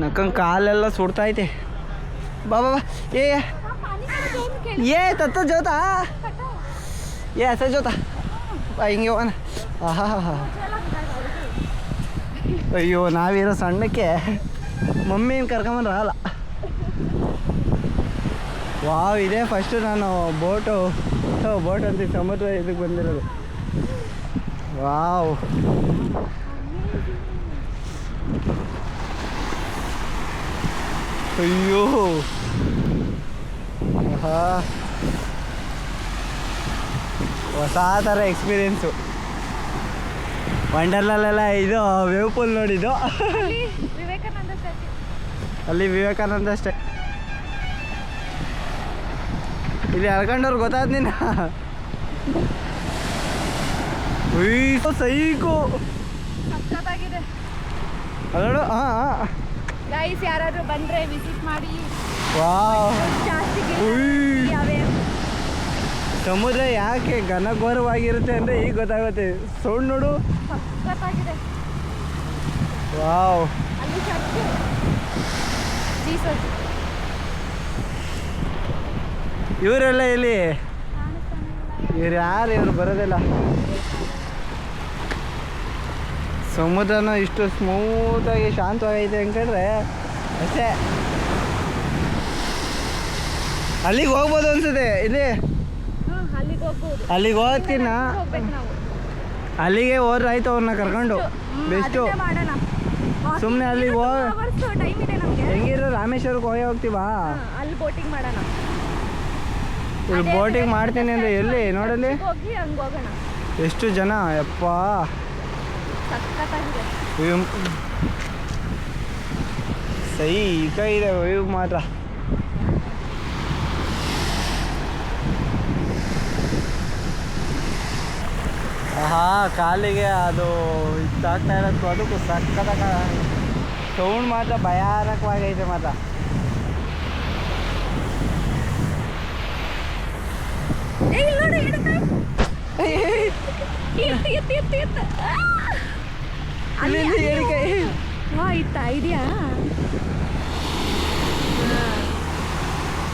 ನಕ್ಕಂಗೆ ಕಾಲೆಲ್ಲ ಸುಡ್ತಾ ಬಾ ಬಾ ಏ ಏ. ತತ್ತ ಜೋತ ಏ ಅಸ ಜೋತ ಹಿಂಗೆ ಹೋಗೋಣ. ಆಹಾ. ಅಯ್ಯೋ, ನಾವಿರೋ ಸಣ್ಣಕ್ಕೆ ಮಮ್ಮಿನ ಕರ್ಕೊಂಬಂದ್ರೆ ಅಲ್ಲ ವಾವ್, ಇದೇ ಫಸ್ಟು ನಾನು ಬೋಟು ಬೋಟ್ ಅಂತ ಸಮುದ್ರ ಇದಕ್ಕೆ ಬಂದಿರೋದು. ವಾವ್. ಅಯ್ಯೋ. ಆಹಾ. ಹೊಸ ಥರ ಎಕ್ಸ್ಪೀರಿಯೆನ್ಸು. ವಂಡರ್ಲಲ್ಲೆಲ್ಲ ಇದು ವೇವ್ ಪೂಲ್ ನೋಡಿದ್ದು. ಅಲ್ಲಿ ವಿವೇಕಾನಂದ ಅಷ್ಟೇ ಇಲ್ಲಿ ಹರ್ಕೊಂಡವ್ರು ಗೊತ್ತಾದ ನೀನು ಉಯ್ಯೋ ಸೈಕು. ಅಲ್ಲೋಡು ಹಾಂ ಹಾಂ. ಗೈಸ್ ಯಾರಾದರೂ ಬಂದ್ರೆ ವಿಸಿಟ್ ಮಾಡಿ. ಜಾಸ್ತಿ ಸಮುದ್ರ ಯಾಕೆ ಘನಘೋರವಾಗಿರುತ್ತೆ ಅಂದರೆ ಈಗ ಗೊತ್ತಾಗುತ್ತೆ. ಸೌಂಡ್ ನೋಡು. ವಾವ್. ಅಲ್ಲಿ ಚರ್ಚು ಜೀಸಸ್ ಇವರೆಲ್ಲ ಇಲ್ಲಿ ಇವ್ರು ಯಾರು? ಇವ್ರು ಬರೋದಿಲ್ಲ. ಸಮುದ್ರನ ಇಷ್ಟು ಸ್ಮೂತಾಗಿ ಶಾಂತವಾಗೈತೆ ಅಂದ್ಕೊಂಡ್ರೆ ಅಷ್ಟೇ. ಅಲ್ಲಿಗೆ ಹೋಗ್ಬೋದು ಅನ್ಸುತ್ತೆ. ಇಲ್ಲಿ? ಅಲ್ಲಿಗೆ ಹೋಗ್ತೀನ ಅಲ್ಲಿಗೆ ಹೋದ್ರೆ ಆಯ್ತು ಅವ್ರನ್ನ ಕರ್ಕೊಂಡು. ಬೆಸ್ಟು ಸುಮ್ಮನೆ ಅಲ್ಲಿಗೆ ಹೋಗ ಹೆಂಗಿರೋ ರಾಮೇಶ್ವರಕ್ಕೆ ಹೋಗಿ ಹೋಗ್ತೀವಾ? ಅಲ್ಲಿ ಬೋಟಿಂಗ್ ಮಾಡೋಣ. ಇಲ್ಲಿ ಬೋಟಿಂಗ್ ಮಾಡ್ತೀನಿ ಅಂದ್ರೆ ಎಲ್ಲಿ? ನೋಡಲ್ಲಿ? ಎಷ್ಟು ಜನ? ಯಪ್ಪ. ಸಕ್ಕತ್ತಾಗಿದೆ ವ್ಯೂ ಈಗ ಇದೆ ವ್ಯೂ ಮಾತ್ರ. ಆಹಾ ಕಾಲಿಗೆ ಅದು ಇದಾಗ್ತಾ ಇರೋದು ಅದಕ್ಕೂ ಸಕ್ಕದಾಗ ಸೌಂಡ್ ಮಾತ್ರ ಭಯಾನಕವಾಗೈತೆ ಮಾತ್ರ. ಏಯ್ ನೋಡು ಎತ್ತು ಎತ್ತು. ಎತ್ತು ಇಲ್ಲಿ ಏರಿಕೆ. ವಾ ಇತ್ತಾ ಇದೆಯಾ?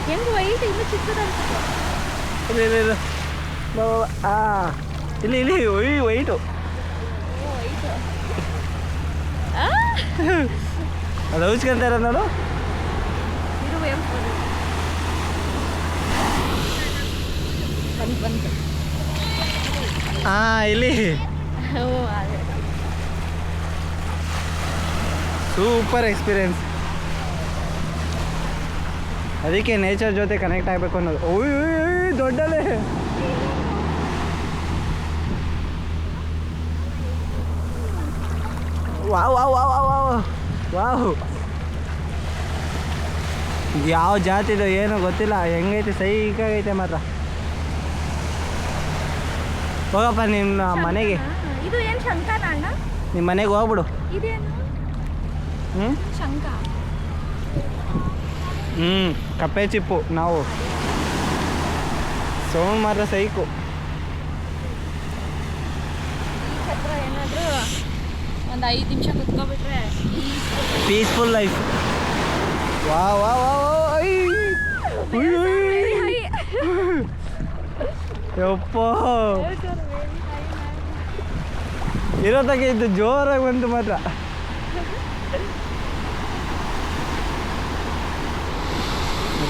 ಹೆಂಗ್ ವೈಟ್ ಇನ್ನು ಚಿಕ್ಕದ ಇಲ್ಲಿ. ಆ ಇಲ್ಲಿ ಇಲ್ಲಿ ಒಯ್ ವೈಟು. ಅದು ಹೌಸ್ಕೊಂತ ಇರೋದು ನಾನು ಹಾಂ ಇಲ್ಲಿ. ಓ ಅದೇ. ಸೂಪರ್ ಎಕ್ಸ್ಪೀರಿಯನ್ಸ್ ಅದಕ್ಕೆ ನೇಚರ್ ಜೊತೆ ಕನೆಕ್ಟ್ ಆಗಬೇಕು ಅನ್ನೋದು. ಓಯ್ ದೊಡ್ಡಲೇ. Wow wow wow wow wow ಯಾವ ಜಾತಿದು ಏನೋ ಗೊತ್ತಿಲ್ಲ. ಹೆಂಗೈತೆ? ಸೈಕಾಗೈತೆ ಮಾತ್ರ. ಹೋಗಪ್ಪ ನಿಮ್ಮ ಮನೆಗೆ. ನಿಮ್ಮ ಮನೆಗೆ ಹೋಗ್ಬಿಡು. ಇದೇನು? ಹ್ಞೂ ಹ್ಞೂ ಕಪ್ಪೆ ಚಿಪ್ಪು ನಾವು. ಸೌಂಡ್ ಮಾತ್ರ ಸೈಕು. ಒಂದು ಐದು ನಿಮಿಷ ಕುತ್ಕೊಬಿಟ್ರೆ ಪೀಸ್ಫುಲ್ ಲೈಫ್ ವಾ ವಾ ವಾ. ಯಪ್ಪ. ಇರೋದಕ್ಕೆ ಇದು ಜೋರಾಗಿ ಬಂತು ಮಾತ್ರ.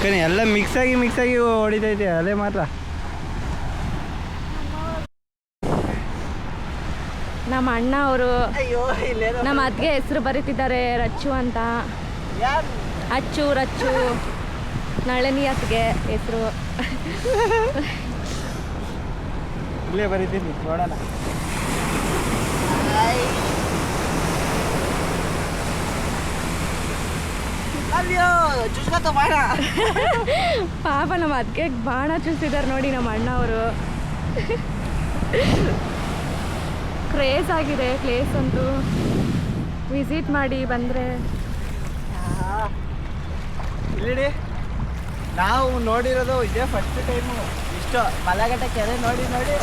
ಯಾಕಂದ್ರೆ ಎಲ್ಲ ಮಿಕ್ಸ್ ಆಗಿ ಮಿಕ್ಸ್ ಆಗಿ ಹೊಡಿತೈತೆ ಅದೇ ಮಾತ್ರ. ನಮ್ಮ ಅಣ್ಣ ಅವರು ಅಯ್ಯೋ ಇಲ್ಲೇನೋ. ನಮ್ಮ ಅತ್ತಿಗೆ ಹೆಸರು ಬರೀತಿದ್ದಾರೆ ರಚ್ಚು ಅಂತ. ಯಾರು? ಅಚ್ಚು ರಚ್ಚು. ನಳನಿ ಅತ್ತಿಗೆ ಹೆಸರು. ಇಲ್ಲೇ ಬರೀತೀನಿ ನೋಡೋಣ ಅಯ್ಯೋ ಚುಸ್ಕೊತ ಮಾಡ ಪಾಪ ನಮ್ಮ ಅದಕ್ಕೆ ಬಾಣ ಚೂಸಿದ್ದಾರೆ ನೋಡಿ ನಮ್ಮ ಅಣ್ಣ ಅವರು. ಕ್ರೇಜ್ ಆಗಿದೆ ಪ್ಲೇಸ್ ಅಂತೂ. ವಿಸಿಟ್ ಮಾಡಿ ಬಂದರೆ. ಇಲ್ಲಿ ನಾವು ನೋಡಿರೋದು ಇದೇ ಫಸ್ಟ್ ಟೈಮು ಇಷ್ಟು ಮಲಗಟ್ಟೆ ಕೆರೆ ನೋಡಿ ನೋಡಿ.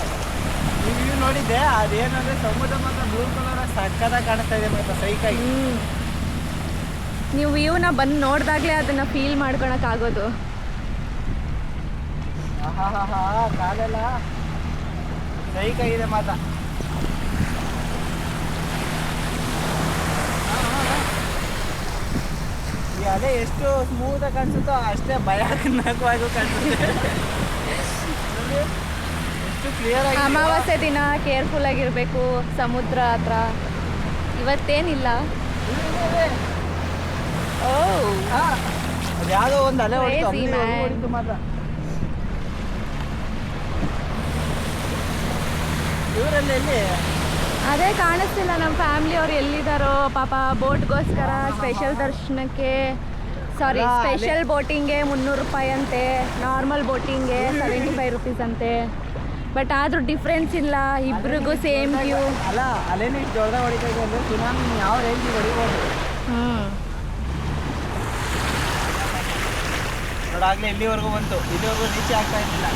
ನೀವು ನೋಡಿದ್ದೆ. ಅದೇನಂದ್ರೆ ಸಮುದ್ರ ಮತ್ತು ಬ್ಲೂ ಕಲರ್ ಸಕ್ಕದಾಗ ಕಾಣಿಸ್ತಾ ಇದೆ ಮತ್ತೆ ಸೈಕಾಗಿ ನೀವು ವ್ಯೂನ ಬಂದು ನೋಡಿದಾಗಲೇ ಅದನ್ನು ಫೀಲ್ ಮಾಡ್ಕೊಳಕ್ಕಾಗೋದು ಕಾಲೆಲ್ಲ ಸೈಕ ಇದೆ ಮಾತ. ಅದೇ ಎಷ್ಟು ಸ್ಮೂತ್ ಆಗಿ ಕಾಣಿಸುತ್ತೋ ಅಷ್ಟೇ ಭಯಾನಕವಾಗೂ ಕಾಣಿಸುತ್ತೆ. ಅಮಾವಾಸ್ಯ ಎಷ್ಟು ಕ್ಲಿಯರ್ ಆಗಿ ಅಮಾವಾಸ್ಯೆ ದಿನ ಕೇರ್ಫುಲ್ ಆಗಿರಬೇಕು ಸಮುದ್ರ ಹತ್ರ. ಇವತ್ತೇನಿಲ್ಲ. ಓ ಅದ್ಯಾವುದೋ ಒಂದು ಅಲೆ ಹೊಡಿತು Crazy, ಅಲ್ಲಿವರೆಗೂ man. ಹೊಡಿತು ಮಾತ್ರ. ಇವರಲ್ಲಿ ಎಲ್ಲಿ? ಅದೇ ಕಾಣಿಸ್ತಿಲ್ಲ ನಮ್ಮ ಫ್ಯಾಮಿಲಿ ಅವ್ರು ಎಲ್ಲಿದ್ದಾರೋ ಪಾಪ ಬೋಟ್ಗೋಸ್ಕರ ಸ್ಪೆಷಲ್ ದರ್ಶನಕ್ಕೆ ಸಾರಿ ಸ್ಪೆಷಲ್ ಬೋಟಿಂಗ್ಗೆ ಮುನ್ನೂರು ರೂಪಾಯಿ ಅಂತೆ ನಾರ್ಮಲ್ ಬೋಟಿಂಗ್ಗೆ ಸೆವೆಂಟಿ ಫೈವ್ ರುಪೀಸ್ ಅಂತೆ. ಬಟ್ ಆದ್ರೂ ಡಿಫ್ರೆನ್ಸ್ ಇಲ್ಲ ಇಬ್ರಿಗೂ ಸೇಮ್ ವ್ಯೂ ಅಲ್ಲ ಅಲ್ಲೇನು ಇಷ್ಟು ದೊಡ್ಡದಾಗ ಹೊಡಿತಾ ಇದೆ ಅಂದರೆ ಸುನಾಮಿ ಯಾವ ರೇಂಜಿಗೆ ಹೊಡಿಬೋದು? ಹ್ಞೂ ನೋಡಾಗ್ಲೇ ಇಲ್ಲಿವರೆಗೂ ಬಂತು. ಇಲ್ಲಿವರೆಗೂ ರೀಚ್ ಆಗ್ತಾ ಇರಲಿಲ್ಲ.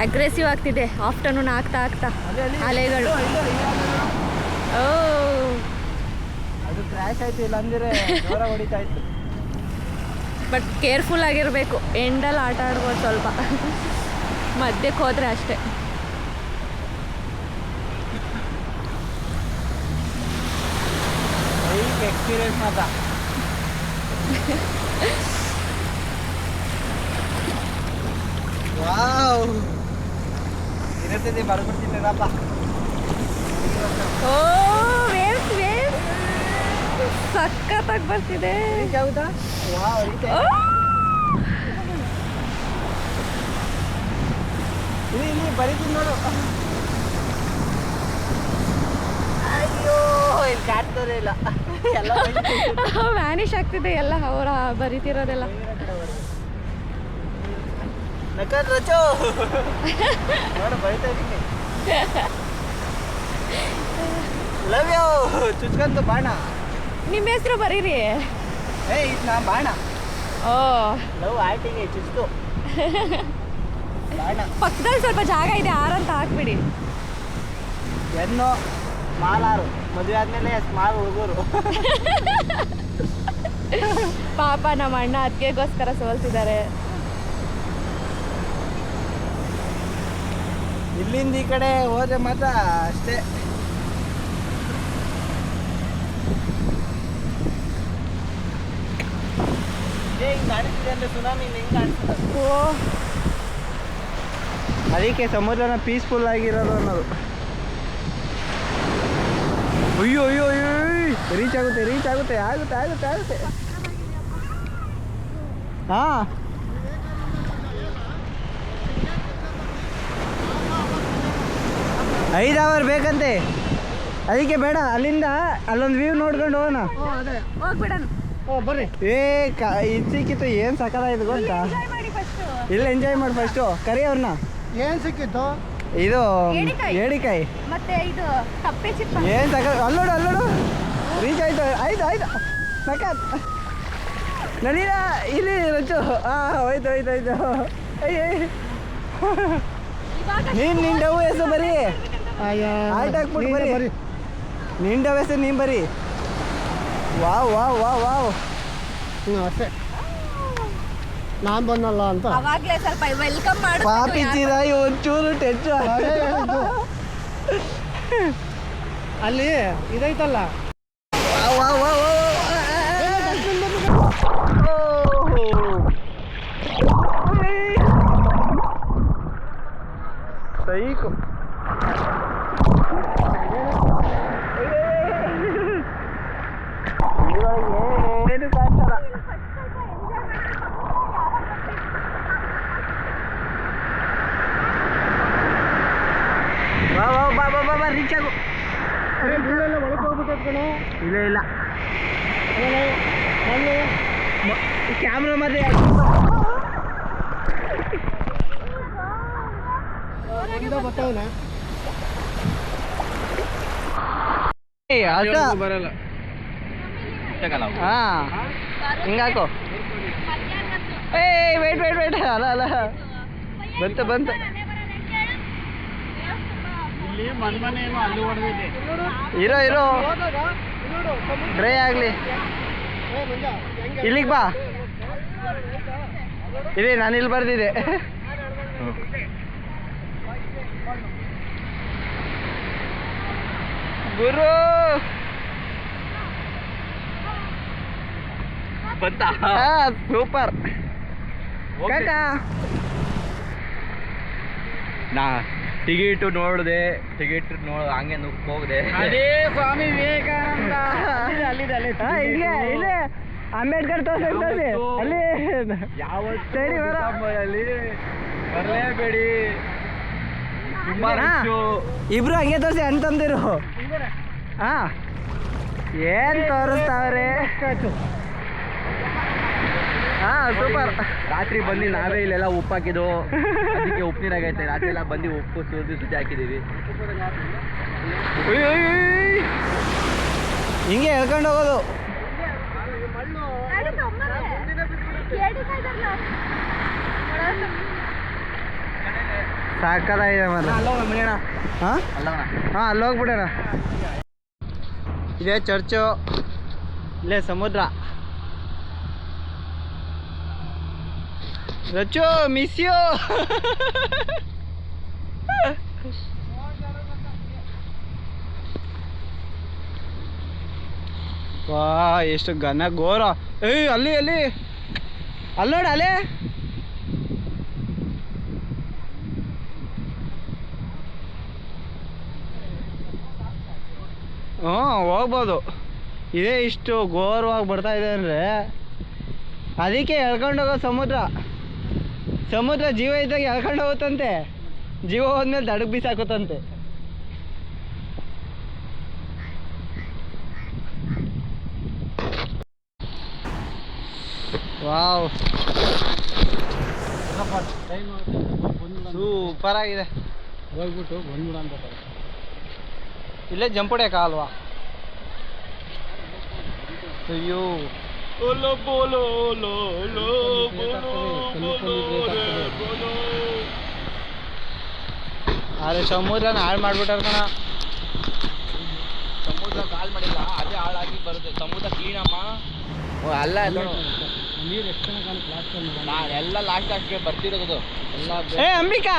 ಅಗ್ರೆಸಿವ್ ಆಗ್ತಿದೆ. ಆಫ್ಟರ್ನೂನ್ ಆಗ್ತಾ ಆಗ್ತಾ. ಅಲೆಗಳು? ಓ. ಅದು ಕ್ರ್ಯಾಶ್ ಆಯ್ತು ಇಲ್ಲ ಅಂದ್ರೆ ಜೋರ ಹೊಡಿತಾ ಇತ್ತು. ಬಟ್ ಕೇರ್ಫುಲ್ ಆಗಿರಬೇಕು. ಎಂಡಲ್ಲಿ ಆಟ ಆಡ್ಬೋದು ಸ್ವಲ್ಪ. ಮಧ್ಯಕ್ಕೆ ಹೋದರೆ ಅಷ್ಟೇ. ಎಕ್ಸ್ಪೀರಿಯನ್ಸ್ ಮಾತ್ರ. ವಾವ್. ಇರುತ್ತದೆ ಬರ್ಬಿಡ್ತೀನಿ ರಪ್ಪ ಓ ಸಕ್ಕತ್ತಾಗಿ ಬರ್ತಿದೆ. ಆಗುತ್ತಾ? ವಾವ್ ಇಲ್ಲಿ ಬರೀತೀನಿ ನೋಡು ಅಯ್ಯೋ ಇಲ್ಲಿ ಕಾಡ್ತಾರೆ ಇಲ್ಲ. ಎಲ್ಲ ವ್ಯಾನಿಷ್ ಆಗ್ತಿದೆ ಎಲ್ಲ ಅವರ ಬರಿತಿರೋದೆಲ್ಲ. ನಕಲ್ ರಚೋ. ನೋಡು ಇದ್ದೀನಿ ಲವ್ ಯು ಚುಚ್ಕಂತು ಬಾಣ. ನಿಮ್ಮ ಹೆಸರು ಬರೀರಿ. ಏ ಇದು ನಾ ಬಾಣ. ಓ. ಲವ್ ಆಟಿಗೆ ಚುಚ್ಕು. ಬಾಣ. ಪಕ್ಕದಲ್ಲಿ ಸ್ವಲ್ಪ ಜಾಗ ಇದೆ ಆರಂತ ಹಾಕ್ಬಿಡಿ. ಎನ್ನು ಮಾಲಾರು. ಮದುವೆ ಆದ್ಮೇಲೆ ಸ್ಮಾಲ್ ಹುಡುಗರು. ಪಾಪ ನಮ್ಮ ಅಣ್ಣ ಅದಕ್ಕೆಗೋಸ್ಕರ ಸೋಲ್ತಿದ್ದಾರೆ. ಇಲ್ಲಿಂದ ಈ ಕಡೆ ಹೋದ್ರೆ ಮಾತ್ರ ಅಷ್ಟೇ. ಅದಕ್ಕೆ ಸಮುದ್ರನ ಪೀಸ್ಫುಲ್ ಆಗಿರೋದು ಅನ್ನೋದು. ಅಯ್ಯೋ ಅಯ್ಯೋ ಅಯ್ಯೋ ರೀಚ್ ಆಗುತ್ತೆ ರೀಚ್ ಆಗುತ್ತೆ ಆಗುತ್ತೆ ಆಗುತ್ತೆ ಆಗುತ್ತೆ. ಹಾ. ಐದು ಅವರ್ ಬೇಕಂತೆ. ಅದಕ್ಕೆ ಬೇಡ ಅಲ್ಲಿಂದ ಅಲ್ಲೊಂದು ವ್ಯೂ ನೋಡ್ಕೊಂಡು ಹೋಗೋಣ. ಹೋಗ್ಬಿಡಣ. ಬರ್ರಿ. ಏ ಕ ಇದು ಸಿಕ್ಕಿತ್ತು ಏನು ಸಕಲಾಯ್ತು ಗೊತ್ತಾ? ಮಾಡಿ ಫಸ್ಟು ಇಲ್ಲ ಎಂಜಾಯ್ ಮಾಡಿ ಫಸ್ಟು ಕರಿ ಅವ್ರನ್ನ. ಏನ್ ಸಿಕ್ಕಿತ್ತು? ಇದು ಏಡಿಕಾಯಿ. ಏಡಿಕಾಯಿ ಮತ್ತೆ ಇದು ಕಪ್ಪೆ ಚಿಪ್ಪ. ಏನ್ ತಗ ಅಲ್ಲೋಡು ಅಲ್ಲೋಡು. ರೀಚ್ ಆಯ್ತು ಆಯ್ತು ಆಯ್ತು. ಸಕ ನಡೀರ ಇಲ್ಲಿ ರಚ್ಚು ಆ ಹೋಯ್ತು ಹೋಯ್ತು ಹೋಯ್ತು. ಅಯ್ಯೇ ಇವಾಗ ನೀನ್ ನಿನ್ ಡವ್ ಹೆಸರು ಬರೀ. ಆಯ್ತು ಹಾಕ್ಬಿಟ್ಟು ಬರಿ ಬರಿ. ಬರೀ. ನಿನ್ ಡವ್ ಹೆಸರು ನೀನ್ ಬರಿ. Wow wow wow wow. ಹ್ಞೂ ಅಷ್ಟೇ. ನಾನ್ ಬಂದಲ್ಲ ಅಂತ. ಅವಾಗ್ಲೇ ಸ್ವಲ್ಪ ವೆಲ್ಕಮ್ ಮಾಡಿ ಪಾಪಿ ಚಿರಾಯಿ ಒಂಚೂರು. ಅಲ್ಲಿ ಇದೈತಲ್ಲ. ಸೈಕು ಏನು ಕಾಣ್ಸಲ್ಲ ವಾ ವಾ ಬಾ ರೀಚ್ ಆಗು. ಒಳಗೆ ಕಣೋ. ಇಲ್ಲ ಇಲ್ಲ. ಕ್ಯಾಮ್ರಾ ಬರ್ತಾವನೆ ಬರಲ್ಲ. ಹಾ ಹಿಂಗಾಕೋ. ಏಯ್ ವೇಟ್ ವೇಟ್ ವೇಟ್ ಅಲ್ಲ ಅಲ್ಲ. ಬಂತು ಬಂತು ಇಲ್ಲಿ ಮನ್ಮನೆ ಏನೋ ಅಲ್ಲಿ ಹೊಡೆದಿದೆ ಇರೋ ಇರೋ. ಡ್ರೈ ಆಗಲಿ. ಇಲ್ಲಿಗೆ ಬಾ. ಇಲ್ಲಿ ನಾನು ಇಲ್ಲಿ ಬರ್ದಿದೆ ಗುರು! ಬಂತ? ಸೂಪರ್. ಕಾಕಾ. ನಾ ಟಿಕೆಟ್ ನೋಡಿದೆ ಟಿಕೆಟ್ ನೋಡ್ ಹಂಗೆ ನುಕ್ ಹೋಗಿದೆ. ಅದೇ ಸ್ವಾಮಿ ವಿವೇಕಾನಂದ. ಅಲ್ಲಿದೆ ಅಲ್ಲಿ ಹಾ, ಇಲ್ಲೇ ಇಲ್ಲೇ. ಅಂಬೇಡ್ಕರ್ ತೋರ್ಸಿ ತೋರ್ಸಿ. ಅಲ್ಲಿ. ಯಾವ ಸರಿ, ಬರ. ಬರಲೇಬೇಡಿ. ಇಬ್ರು ಹಂಗೆ ತೋರಿಸಿ ಅಂತಂದಿರು ತಂದಿರು. ಹಾ. ಏನ್ ತೋರಿಸ್ತಾವ್ರೆ? ಹಾ ಸೂಪರ್. ರಾತ್ರಿ ಬಂದು ನಾವೇ ಇಲ್ಲೆಲ್ಲ ಉಪ್ಪು ಹಾಕಿದ್ದು ಅದಕ್ಕೆ ಉಪ್ಪು ನೀರಾಗೈತೆ ರಾತ್ರಿ ಎಲ್ಲ ಬಂದು ಉಪ್ಪು ಸುರಿದು ಸುದ್ದಿ ಹಾಕಿದೀವಿ ಉಯ್. ಹಿಂಗೆ ಹೇಳ್ಕೊಂಡು ಹೋಗೋದು. ಸಾಕದಾಗಿದೆ ಮಾತ್ರ ಹಾ? ಹಾಂ ಅಲ್ಲಿ ಹೋಗ್ಬಿಡೋಣ. ಇದೇ ಚರ್ಚು. ಇಲ್ಲೇ ಸಮುದ್ರ. ರಚ್ಚು ಮಿಸ್ಯೋ ವಾ ಎಷ್ಟು ಘನ ಘೋರ ಏಯ್ ಅಲ್ಲಿ ಅಲ್ಲಿ ಅಲ್ಲಿ ನೋಡಿ ಅಲ್ಲೇ ಹ್ಞೂ, ಹೋಗ್ಬೋದು. ಇದೇ ಇಷ್ಟು ಘೋರವಾಗಿ ಬರ್ತಾ ಇದೆ ಅಂದರೆ ಅದಕ್ಕೆ ಎಳ್ಕೊಂಡೋಗೋ ಸಮುದ್ರ. ಸಮುದ್ರ ಜೀವ ಇದ್ದಾಗ ಎಳ್ಕೊಂಡು ಹೋಗುತ್ತಂತೆ. ಜೀವ ಹೋದ್ಮೇಲೆ ದಡಗ್ ಬಿಸಾಕುತ್ತಂತೆ. ವಾವ್. ಸೂಪರ್ ಆಗಿದೆ. ಹೋಗ್ಬಿಟ್ಟು ಬಂದ್ಬಿಡ ಅಂತ ಇಲ್ಲೇ ಜಂಪ್ ಹೊಡ್ಯಾಕ ಅಲ್ವಾ ಅಯ್ಯೋ. ಅರೆ ಸಮುದ್ರನ ಹಾಳು ಮಾಡ್ಬಿಟ್ಟಾರ ಕಣ. ಸಮುದ್ರ ಕಾಲ್ ಮಾಡಿಲ್ಲ ಅದೇ ಹಾಳಾಗಿ ಬರುತ್ತೆ. ಸಮುದ್ರ ಕ್ಲೀನಮ್ಮ ಓ ಅಲ್ಲ ನೀರು ಎಷ್ಟು ನಾನು ಎಲ್ಲ ಲಾಸ್ಟ್ ಲಾಸ್ಟ್ಗೆ ಬರ್ತಿರೋದು. ಎಲ್ಲ ಏ ಅಂಬಿಕಾ!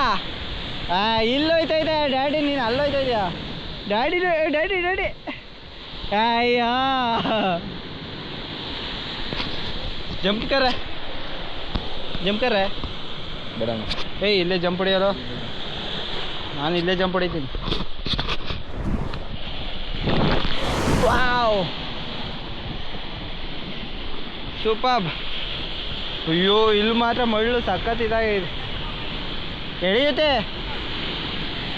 ಆ ಇಲ್ಲೋಯ್ತಾ ಇದೆ ಡ್ಯಾಡಿ ನೀನು ಅಲ್ಲೋಯ್ತಾ ಇದೆಯಾ? Daddy daddy daddy. ಅಯ್ಯ. ಜಂಪ್ ಕರೆ. ಜಂಪ್ ಕರೆ. ಬಿಡೋಣ ಏಯ್ ಇಲ್ಲೇ ಜಂಪ್ ಹೊಡಿಯೋರು ನಾನು ಇಲ್ಲೇ ಜಂಪ್ ಹೊಡಿತೀನಿ. ವಾವ್. ಸೂಪರ್. ಅಯ್ಯೋ ಇಲ್ಲಿ ಮಾತ್ರ ಮಳ್ಳು ಸಖತ್ ಇದಾಗಿದೆ. ಎಳೆಯುತ್ತೆ.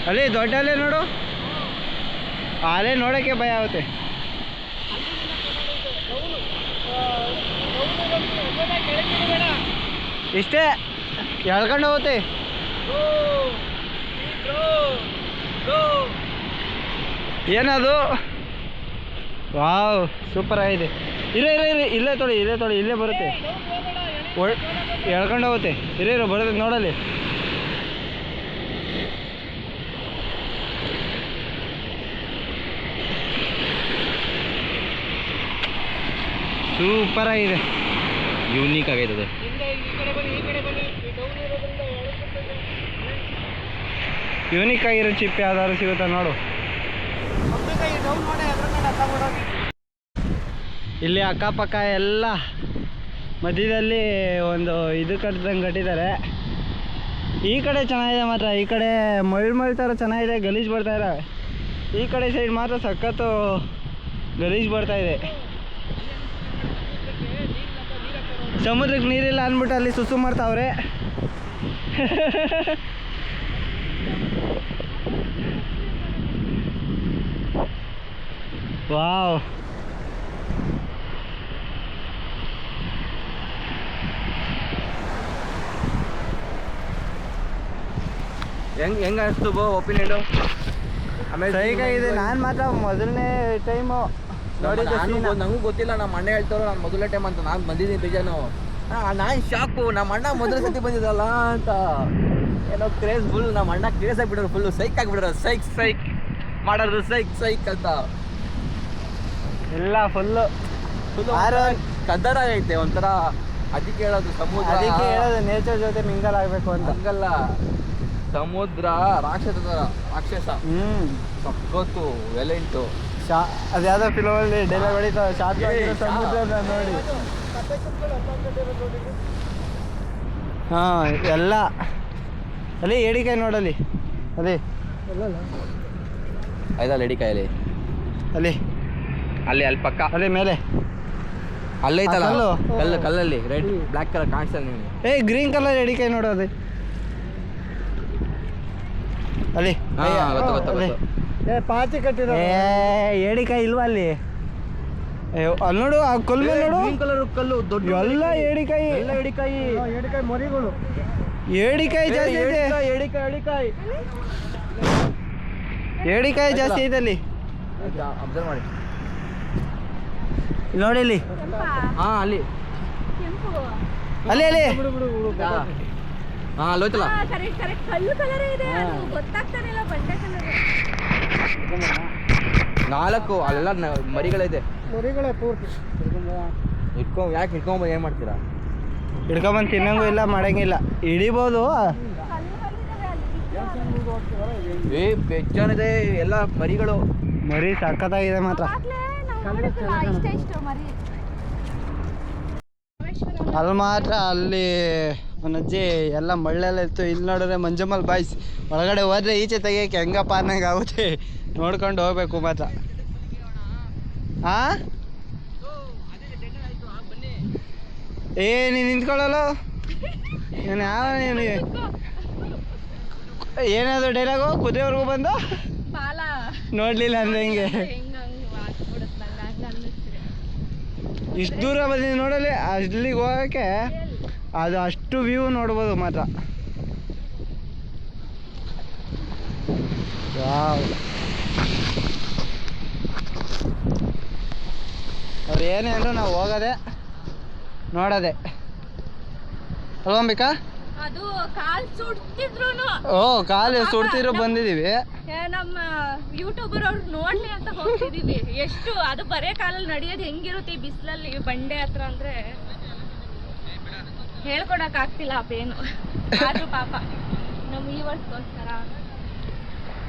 ಅಲ್ಲಿ ದೊಡ್ಡ ಅಲೆ ನೋಡು. ಅಲೆ ನೋಡೋಕ್ಕೆ ಭಯ ಆಗುತ್ತೆ. ಇಷ್ಟೇ. ಎಳ್ಕೊಂಡು ಹೋಗುತ್ತೆ. ಏನದು? ವಾವ್, ಸೂಪರ್ ಆಗಿದೆ. ಇಲ್ಲ ಇರೇ ಇಲ್ಲ ಇಲ್ಲೇ ತೊಳಿ ಇಲ್ಲೇ ತೊಳಿ, ಇಲ್ಲೇ ಬರುತ್ತೆ. ಎಳ್ಕೊಂಡು ಹೋಗುತ್ತೆ. ಇರೇ, ಇರೋ, ಬರುತ್ತೆ, ನೋಡಲ್ಲಿ. ಸೂಪರ್ ಆಗಿದೆ. ಯೂನಿಕ್ ಆಗೈತೆ ಅದು ಯೂನಿಕ್ ಆಗಿರೋ ಚಿಪ್ ಯಾವ್ದಾದ್ರು ಸಿಗುತ್ತಾ ನೋಡು. ಇಲ್ಲಿ ಅಕ್ಕಪಕ್ಕ ಎಲ್ಲ ಮಧ್ಯದಲ್ಲಿ ಒಂದು ಇದು ಕಟ್ಟಿದಂಗೆ ಕಟ್ಟಿದ್ದಾರೆ. ಈ ಕಡೆ ಚೆನ್ನಾಗಿದೆ ಮಾತ್ರ, ಈ ಕಡೆ ಮಳ್ ಮಳ್ ಥರ ಚೆನ್ನಾಗಿದೆ, ಗಲೀಜು ಬರ್ತಾ ಇದ್ದಾವೆ ಈ ಕಡೆ ಸೈಡ್ ಮಾತ್ರ ಸಖತ್ತು ಗಲೀಜು ಬರ್ತಾ ಇದೆ. ಸಮುದ್ರಕ್ಕೆ ನೀರಿಲ್ಲ ಅಂದ್ಬಿಟ್ಟು ಅಲ್ಲಿ ಸುಸು ಮಾಡ್ತಾವ್ರೆ. ವಾವ್. ಹೆಂಗ್ ಹೆಂಗ್ ಅನಿಸ್ತು ಬೋ ಒಪಿನಿಯನ್ ಆಮೇಲೆ ಇದೆ ನಾನು ಮಾತ್ರ ಮೊದಲನೇ ಟೈಮು ನಂಗೂ ಗೊತ್ತಿಲ್ಲ ನಮ್ಮ ಅಣ್ಣ ಹೇಳ್ತಾರೋ ನಾನು ಮೊದಲ ಟೈಮ್ ಅಂತ ನಾನು ಬಂದಿದ್ದೀನಿ ಬೇಜಾನು ನಾನು ಶಾಕು ನಮ್ಮ ಅಣ್ಣ ಮೊದಲ ಸತಿ ಬಂದಿದ್ದಲ್ಲ ಅಂತ. ಏನೋ ಕ್ರೇಜ್ ಫುಲ್ ನಮ್ಮ ಅಣ್ಣ ಕ್ರೇಜ್ ಆಗಿಬಿಡೋರು ಫುಲ್ ಸೈಕ್ ಆಗಿಬಿಡೋರು ಸೈಕ್ ಸೈಕ್ ಮಾಡೋದು ಸೈಕ್ ಸೈಕ್ ಅಂತ. ಎಲ್ಲ ಫುಲ್ಲು ಫುಲ್ ಕದ್ದರ ಐತೆ ಒಂಥರ ಅದಕ್ಕೆ ಹೇಳೋದು ಸಮುದ್ರ. ಅದಕ್ಕೆ ಹೇಳೋದು ನೇಚರ್ ಜೊತೆ ಮಿಂಗಲ್ ಆಗಬೇಕು ಅಂತ. ಹಂಗಲ್ಲ. ಸಮುದ್ರ ರಾಕ್ಷಸ ರಾಕ್ಷಸ. ಹ್ಞೂ ಗೊತ್ತು ವೆಲೆಂಟು ಶಾ ಅದ್ಯಾವುದೋ ಫಿಲಮಲ್ಲಿ ಡೈಲಾಗ್ ಹೊಡಿತಾ ಶಾರ್ಟ್ ಸಮುದ್ರ ನೋಡಿ. ಹಾಂ ಎಲ್ಲ. ಅಲ್ಲಿ ಎಡಿಕಾಯಿ ನೋಡಲ್ಲಿ. ಅದೇ ಆಯ್ತಲ್ಲ ಎಡಿಕಾಯಿ ಅಲ್ಲಿ. ಅಲ್ಲಿ. ಅಲ್ಲಿ ಅಲ್ಲಿ ಪಕ್ಕ. ಅಲ್ಲಿ ಮೇಲೆ. ಅಲ್ಲೇ ಐತಲ್ಲ? ಕಲ್ಲು? ಕಲ್ಲು ಕಲ್ಲಲ್ಲಿ ರೆಡ್ ಬ್ಲ್ಯಾಕ್ ಕಲರ್ ಕಾಣಿಸ್ತಾ ನಿಮಗೆ. ಏಯ್ ಗ್ರೀನ್ ಕಲರ್ ಎಡಿಕಾಯಿ ನೋಡು ಅದು ಅಲ್ಲಿ. ಗೊತ್ತು, ಗೊತ್ತು, ಅಲ್ಲಿ. ಪಾಚಿ ಕಟ್ಟಿದ ಏ ಏಡಿಕಾಯಿ ಇಲ್ವಾ ಅಲ್ಲಿ? ಅಯ್ಯೋ ಅಲ್ಲಿ ನೋಡು ಆ ಕಲ್ಲು ಮೇಲೆ ನೋಡು. ಗ್ರೀನ್ ಕಲರ್ ಕಲ್ಲು ದೊಡ್ಡ ಎಲ್ಲ ಏಡಿಕಾಯಿ ಎಲ್ಲ ಏಡಿಕಾಯಿ ಏಡಿಕಾಯಿ ಮರಿಗಳು. ಏಡಿಕಾಯಿ ಜಾಸ್ತಿ ಇದೆ. ಏಡಿಕಾಯಿ ಏಡಿಕಾಯಿ ಏಡಿಕಾಯಿ ಜಾಸ್ತಿ ಇದೆ ಅಲ್ಲಿ. ಅಬ್ಸರ್ವ್ ಮಾಡಿ. ಇಲ್ಲಿ ನೋಡಿ ಇಲ್ಲಿ. ಹಾ ಅಲ್ಲಿ. ಅಲ್ಲಿ ಅಲ್ಲಿ. ಹಾ ಅಲ್ಲೋಯ್ತಲ್ಲ ಕರೆಕ್ಟ್ ಕರೆಕ್ಟ್ ಕಲ್ಲು ಕಲರ್ ಇದೆ. ಗೊತ್ತಾಗ್ತಾನೆ ಇಲ್ಲ ಬಂಡೆ ಕಲರ್ ನಾಲ್ಕು ಅಲ್ಲೆಲ್ಲ ಮರಿಗಳಿದೆ. ಮರಿಗಳೇ ಪೂರ್ತಿ. ಇಟ್ಕೊ ಯಾಕೆ ಇಟ್ಕೊಂಬ ಏನು ಮಾಡ್ತೀರಾ? ಹಿಡ್ಕೊಂಬಂದು ತಿನ್ನಂಗೂ ಇಲ್ಲ ಮಾಡಂಗಿಲ್ಲ. ಹಿಡಿಬೋದು. ಏ ಬೆಚ್ಚನಿದೆ ಎಲ್ಲ ಮರಿಗಳು. ಮರಿ ಸಕ್ಕತ್ತಾಗಿದೆ ಮಾತ್ರ. ಇಷ್ಟ ಇಷ್ಟು ಮರಿ. ಅಲ್ಲಿ ಮಾತ್ರ ಅಲ್ಲಿ ಅಜ್ಜಿ ಎಲ್ಲ ಮಳ್ಳೆಲ್ಲ ಇತ್ತು. ಇಲ್ಲಿ ನೋಡಿದ್ರೆ ಮಂಜಮ್ಮಲ್ ಬಾಯ್ಸ್ ಒಳಗಡೆ ಹೋದ್ರೆ ಈಚೆ ತೆಗಿಯಕ್ಕೆ ಹೆಂಗಪ್ಪ ಅನ್ನಂಗೆ ಆಗುತ್ತೆ. ನೋಡ್ಕೊಂಡು ಹೋಗ್ಬೇಕು ಮಾತ್ರ. ಆ? ಏ ನೀನು ನಿಂತ್ಕೊಳ್ಳಲ್ಲ? ನಾನು ಯಾವ ನೀನು? ಏನಾದ್ರು ಡೈಲಾಗು ಕುದುರೆವರೆಗೂ ಬಂದು? ನೋಡ್ಲಿಲ್ಲ ಅಂದ್ರೆ ಹಂಗ ಆಗ್ಬಿಡುತ್ತೆ ನಂಗೆ ಹಂಗ ಅನ್ನಿಸ್ತಿದೆ ಇಷ್ಟು ದೂರ ಬಂದಿದ್ದು ನೋಡಲಿ ಅಲ್ಲಿಗೆ ಹೋಗೋಕ್ಕೆ ಅದು ಅಷ್ಟು ವ್ಯೂ ನೋಡ್ಬೋದು ಮಾತ್ರ. ಅವ್ರು ಏನೇ ಅಂದರೂ ನಾವು ಹೋಗೋದೆ, ನೋಡೋದೆ. ಅಲ್ವಂಬಿಕಾ ಅದು ಕಾಲ್ ಸುಡ್ತಿದ್ರು ಓ ಕಾಲು ಸುಡ್ತಿದ್ರು ಬಂದಿದ್ದೀವಿ ನಮ್ಮ ಯೂಟ್ಯೂಬರ್ ಅವ್ರು ನೋಡ್ಲಿ ಅಂತ ಹೋಗ್ತಿದೀವಿ. ಎಷ್ಟು ಅದು ಬರೇ ಕಾಲಲ್ಲಿ ನಡೆಯೋದು ಹೆಂಗಿರುತ್ತೆ ಈ ಬಿಸಿಲಲ್ಲಿ ಬಂಡೆ ಹತ್ರ ಅಂದ್ರೆ. ಹೇಳ್ಕೊಡಕ್ ಆಗ್ತಿಲ್ಲ ಆ ಪೇನು ಆದ್ರೂ ಪಾಪ ನಮ್ಮ ವ್ಯೂವರ್ಸ್ಗೋಸ್ಕರ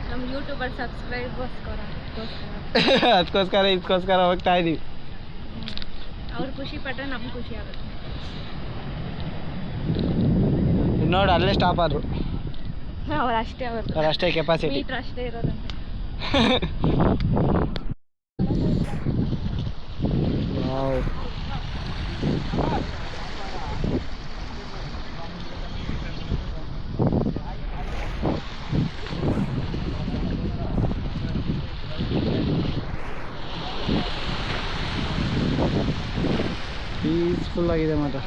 ನಮ್ಮ ಯೂಟ್ಯೂಬರ್ ಸಬ್ಸ್ಕ್ರೈಬ್ಗೋಸ್ಕರ ಅದಕ್ಕೋಸ್ಕರ ಇದಕ್ಕೋಸ್ಕರ ಹೋಗ್ತಾ ಇದೀವಿ. ಅವ್ರು ಖುಷಿ ಪಟ್ರೆ ನಮ್ಗೆ ಖುಷಿ ಆಗುತ್ತೆ. ನೋಡಿ ಅಲ್ಲೇ ಸ್ಟಾಪ್ ಆದ್ರು. ಅವ್ರು ಅಷ್ಟೇ ಅವ್ರು. ಅಷ್ಟೇ ಕೆಪಾಸಿಟಿ ಮೀಟ್ರ್ ಅಷ್ಟೇ ಇರೋದಂತೆ ಪೀಸ್ಫುಲ್ ಆಗಿದೆ ಮಾತ್ರ.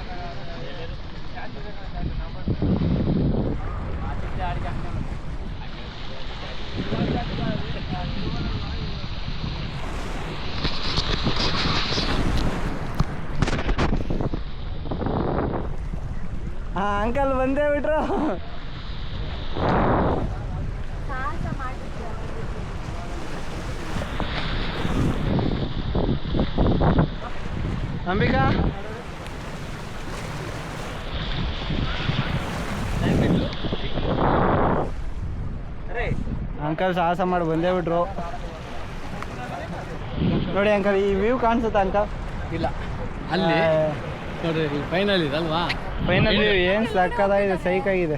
ಅಂಕಲ್ ಬಂದೇ ಬಿಟ್ರು. ಅಂಬಿಕಾ? ಅಂಕಲ್ ಸಾಹಸ ಮಾಡಿ ಬಂದೇ ಬಿಟ್ರು. ನೋಡಿ ಅಂಕಲ್ ಈ ವ್ಯೂ ಕಾಣಿಸುತ್ತಾ ಅಂಕಲ್? ಇಲ್ಲ. ಅಲ್ಲಿ ನೋಡ್ರಿ ಫೈನಲ್ ಇದಲ್ವಾ ಫೈನಲ್ ಏನ್ ಏನು ಸೈಕ್ ಸೈಕ್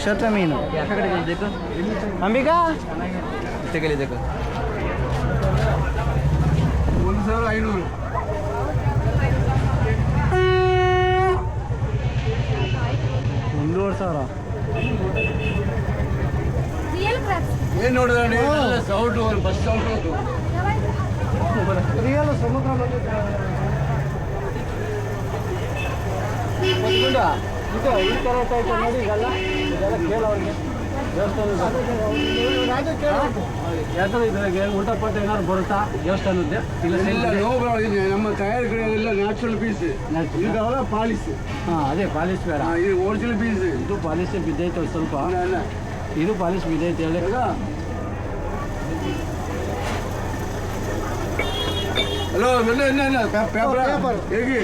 ನಕ್ಷತ್ರ ಮೀನು. ಅಂಬಿಕಾ? ತೆಗಲಿ ಇದಕ್ಕೆ ಒಂದು ಸಾವಿರ ಐನೂರು. ಒಂದೂವರೆ ಸಾವಿರ. ಏನ್ ನೋಡಿದ್ರೆ ಸೌಂಡ್ ಬಸ್ ಸೌಟು ರಿಯಲ್ ಸಮುದ್ರ ಇದು ಈ ತರ ನೋಡಿ ಈಗಲ್ಲ ಇದೆಲ್ಲ ಊಟ ಪಟ್ಟ ಏನಾದ್ರು ಬರುತ್ತಾ ದೇವಸ್ಥಾನದ್ದೆ? ಇಲ್ಲ ನಮ್ಮ ತಯಾರಿ ಕಡೆಯೆಲ್ಲ ನ್ಯಾಚುರಲ್ ಪೀಸ್ ಇದಾವಲ್ಲ ಪಾಲಿಸ್ ಹಾಂ ಅದೇ ಪಾಲಿಶ್ ಬೇಡ. ಇದು ಒರಿಜಿನಲ್ ಪೀಸ್ ಇದು ಪಾಲಿಶ್ ಬಿದ್ದೈತೆ ಸ್ವಲ್ಪ. ಇದು ಪಾಲಿಶ್ ಬಿದ್ದೈತೆ ಹೇಳಿ. ಹಲೋ ಇಲ್ಲ ಇಲ್ಲ ಇಲ್ಲ ಪೇಪರ್ ಹೇಗೆ?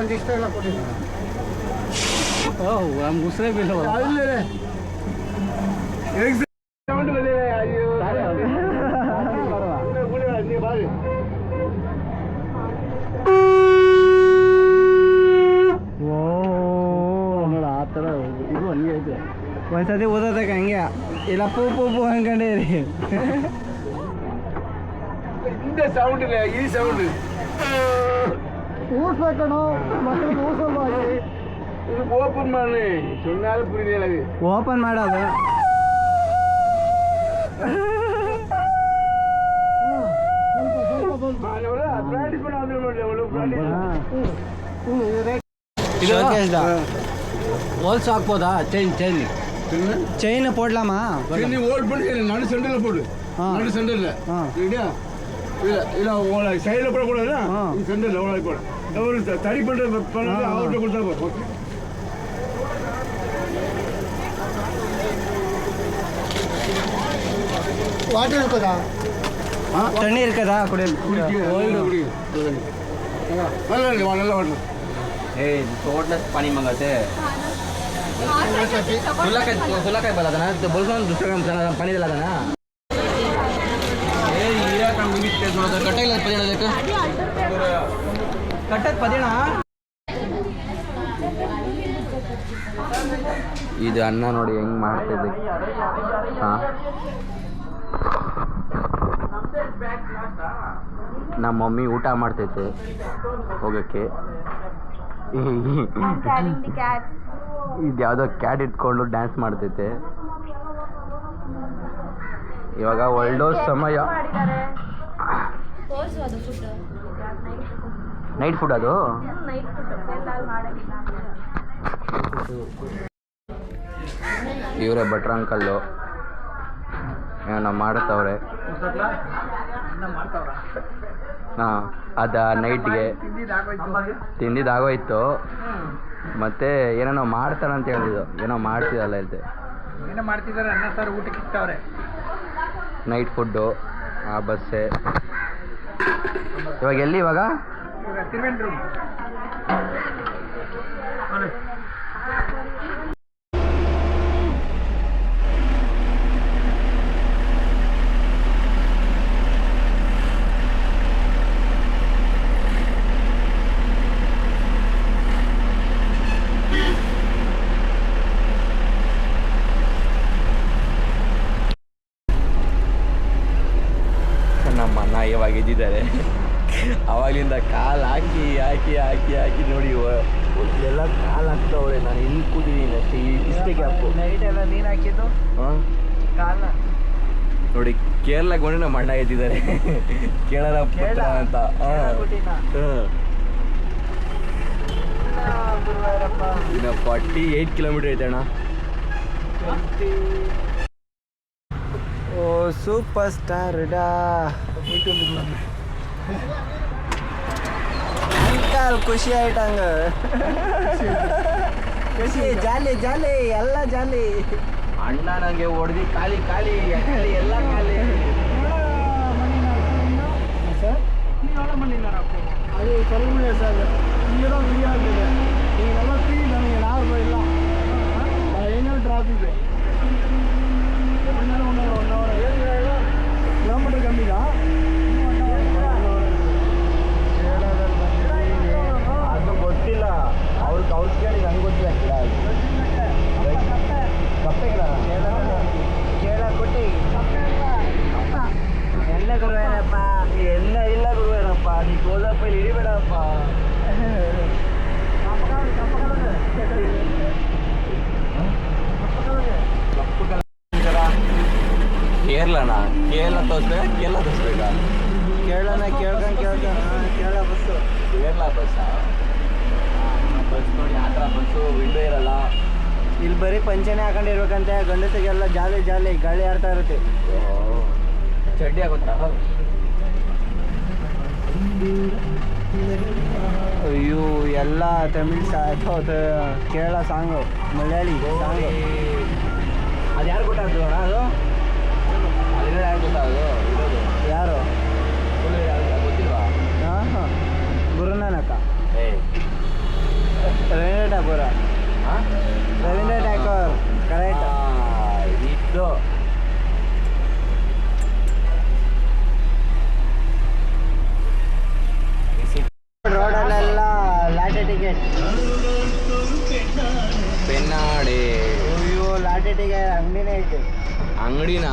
ಒಂದಿಷ್ಟ ಎಲ್ಲ ಕೊಟ್ಟಿದ್ದೀನಿ. ಓಹ್ ನಮ್ಗೆ ಉಸಿರೇ ಬೀಳವಲ್ಲ ಅಲ್ಲೇ ಹೇಗೆ ಸೌಂಡ್ ಬಂದಿದೆ ಅಯ್ಯೋ ನೀವು ಬಾರಿ ಓ ನೋಡ ಆ ಥರ ಇದು ಹಂಗೆ ಐತೆ ಒಂದ್ಸತಿ ಓದೋದಕ್ಕೆ ಹಂಗೆ ಇಲ್ಲ ಪೂ ಪೂ ಪೂ ಅನ್ಕೊಂಡಿರಿ ಹಿಂದೆ ಸೌಂಡ್ ಇಲ್ಲ ಈ ಸೌಂಡ್ ಊಸ್ಬೇಕಣೋ ಮಕ್ಕಳಿಗೆ ಊಸಲ್ವಾ ಇದು ಓಪನ್ ಮಾಡಿ இது ஓபன் பண்ணு சொன்னாலும் புரியல ஓபன் மாடாத ஹோல்ஸ் ஆகப்போதா செயின் செயின் செயினை போடலாமா? செயின் ஹோல்ட் பண்ணி நடு சென்டரில் போடு. நடு சென்டரில் சரியா இல்லை இல்லை உங்களை சைடில் போடக்கூடாதுன்னா சென்டரில் உங்களை போட தறி பண்ணுறது அவர்கிட்ட கொடுத்தா வாட்டர் இருக்குதா தண்ணி இருக்குதா குடி நல்லா இருக்கு நல்ல வாட்டர் ஏய் தோட்ட பனி மங்கತೆ ಸುಲಕಾಯ್ ಸುಲಕಾಯ್ ಬಲ್ಲದನ ಬಲ್ಕೊಂಡು ದುಷ್ಟಕಂ ಪನಿದಲ್ಲದನ ಕಟ್ಟೆಲ್ಲ ಪದಿನ ಅದಕ್ಕೆ ಕಟ್ಟಕ್ಕೆ ಪದಿನ ಇದು ಅನ್ನ ನೋಡಿ ಹೆಂಗ್ ಮಾಡ್ತಿದ್ದೆ ಹಾಂ ನಮ್ಮ ಮಮ್ಮಿ ಊಟ ಮಾಡ್ತೈತೆ. ಹೋಗಕ್ಕೆ. ಇದು ಯಾವುದೋ ಕ್ಯಾಟ್ ಇಟ್ಕೊಂಡು ಡ್ಯಾನ್ಸ್ ಮಾಡ್ತೈತೆ. ಇವಾಗ ಒಳ್ಳೆ ಸಮಯ. ನೈಟ್ ಫುಡ್ ಅದು? ಇವರೇ ಭಟ್ರ ಅಂಕಲ್ಲು ಏನೋ ಮಾಡ್ತವ್ರೆ. ಹಾಂ ಅದ ನೈಟ್ಗೆ ತಿಂದಿದ್ದಾಗೋಯ್ತು. ಮತ್ತೆ ಏನೇನೋ ಮಾಡ್ತಾರಂತ ಹೇಳಿದ್ರು. ಏನೋ ಮಾಡ್ತಿದ್ದಲ್ಲ ಇಲ್ದೆ ಏನೋ ಮಾಡ್ತಿದ್ದಾರೆ ಅನ್ನ ಸಾರು ಊಟಕ್ಕೆ ಇಟ್ಟವ್ರೆ ನೈಟ್ ಫುಡ್ಡು ಆ ಬಸ್ಸೆ. ಇವಾಗ ಎಲ್ಲಿ ಇವಾಗ ಇವಾಗ ತಿರುವೆಂಡ್ರು ನಮ್ಮ ಅಣ್ಣ ಇವಾಗ ಎದ್ದಿದ್ದಾರೆ ಅವಾಗಲಿಂದ ಕಾಲು ಹಾಕಿ ಹಾಕಿ ಹಾಕಿ ಹಾಕಿ ನೋಡಿ ಇವ- ಎಲ್ಲ ಕಾಲು ಹಾಕ್ತವ್ರೆ ನಾನು ಇಲ್ಲಿ ಕೂತಿದ್ದೀನಿ ಅಷ್ಟೇ ಈ- ಇಷ್ಟೇ ಗ್ಯಾಪು ನೈಟ್ ಎಲ್ಲ ನೀರು ಹಾಕಿದ್ದು ಹಾಂ ಕಾಲ ನೋಡಿ ಕೇರಳಕ್ಕೆ ಬಂದು ಕೇಳಲ ಪುತ್ರ ಅಂತ. ಇನ್ನ ಫಾರ್ಟಿ ಏಯ್ಟ್ ಕಿಲೋಮೀಟರ್ ಐತೆ ಅಣ್ಣ. ಓ ಸೂಪರ್ ಸ್ಟಾರ್ ಡಾ. ಅಂಕಲ್ ಖುಷಿ ಆಯ್ತಂಗ. ಖುಷಿ ಜಾಲಿ ಜಾಲಿ ಎಲ್ಲ ಜಾಲಿ. ಅಣ್ಣ ನಂಗೆ ಹೊಡೆದಿ ಖಾಲಿ ಖಾಲಿ ಖಾಲಿ ಎಲ್ಲ ಖಾಲಿ. ಯಾವಾಗ ಮಣ್ಣಿನ ಅದು ಕರುಮಳೆ ಸರ್. ಇಲ್ಲಿರೋ ಫ್ರೀ ಆಗಿದೆ. ಈಗ ಎಲ್ಲ ಫ್ರೀ ನನಗೆ ಯಾರು ಇಲ್ಲ ಏನಾದ್ರು ಡ್ರಾಪ್ ಇದೆ? One hour one hour kilometre ಕಮ್ಮಿಗ ಅದು ಗೊತ್ತಿಲ್ಲ. ಅವ್ರಿಗೆ ನನಗೆ ಗೊತ್ತಿಲ್ಲ ಗಿಡ ಕಪ್ಪೆ ಗಿಡ. ಕೇಳ ಕೊಟ್ಟಿ. ಎಲ್ಲ ಗುರುವೇನಪ್ಪ ನೀ ಗೋಲ್ಡಪ್ಪ ಇಲ್ಲಿ ಇಡಿಬೇಡಪ್ಪ ಕೇರಳನ? ಕೇರಳ ತೋರಿಸ್ಬೇಕಾ ಕೇರಳ ತೋರಿಸ್ಬೇಕಾ? ಕೇರಳನ ಕೇಳ್ಕೊಂಡು ಕೇಳ್ಕೊಂಡು ಕೇರಳ ಬಸ್ಸು ಕೇರಳ ಬಸ್ಸಾ ಬಸ್ ನೋಡಿ ಆ ಥರ ಬಸ್ಸು ವಿಂಡೋ ಇರಲ್ಲ. ಇಲ್ಲಿ ಬರೀ ಪಂಚೆನೇ ಹಾಕೊಂಡಿರ್ಬೇಕಂತೆ ಗಂಡಸಿಗೆಲ್ಲ ಜಾಲಿ ಜಾಲಿ ಗಾಳಿ ಆಡ್ತಾ ಇರುತ್ತೆ. ಚಡ್ಡಿ ಆಗುತ್ತಾ? ಅಯ್ಯೋ ಎಲ್ಲ ತಮಿಳ್ ಸಾ ಕೇರಳ ಸಾಂಗ್ ಮಲಯಾಳಿ ಸಾಂಗ್. ಅದು ಯಾರು ಕೊಟ್ಟಾರ್ದು ಅದು? ಯಾರು ಗೊತ್ತಾಗೋದು ಇರೋದು. ಯಾರು? ಗೊತ್ತಿಲ್ವಾ? ಹಾಂ ಹಾಂ. ಗುರುನಾನಕ. ರವೀಂದ್ರ ಠಾಕೂರ. ರವೀಂದ್ರ ಠಾಕೂರ್ ಕರೆಕ್ಟ್ ಇದು अंगडी ना.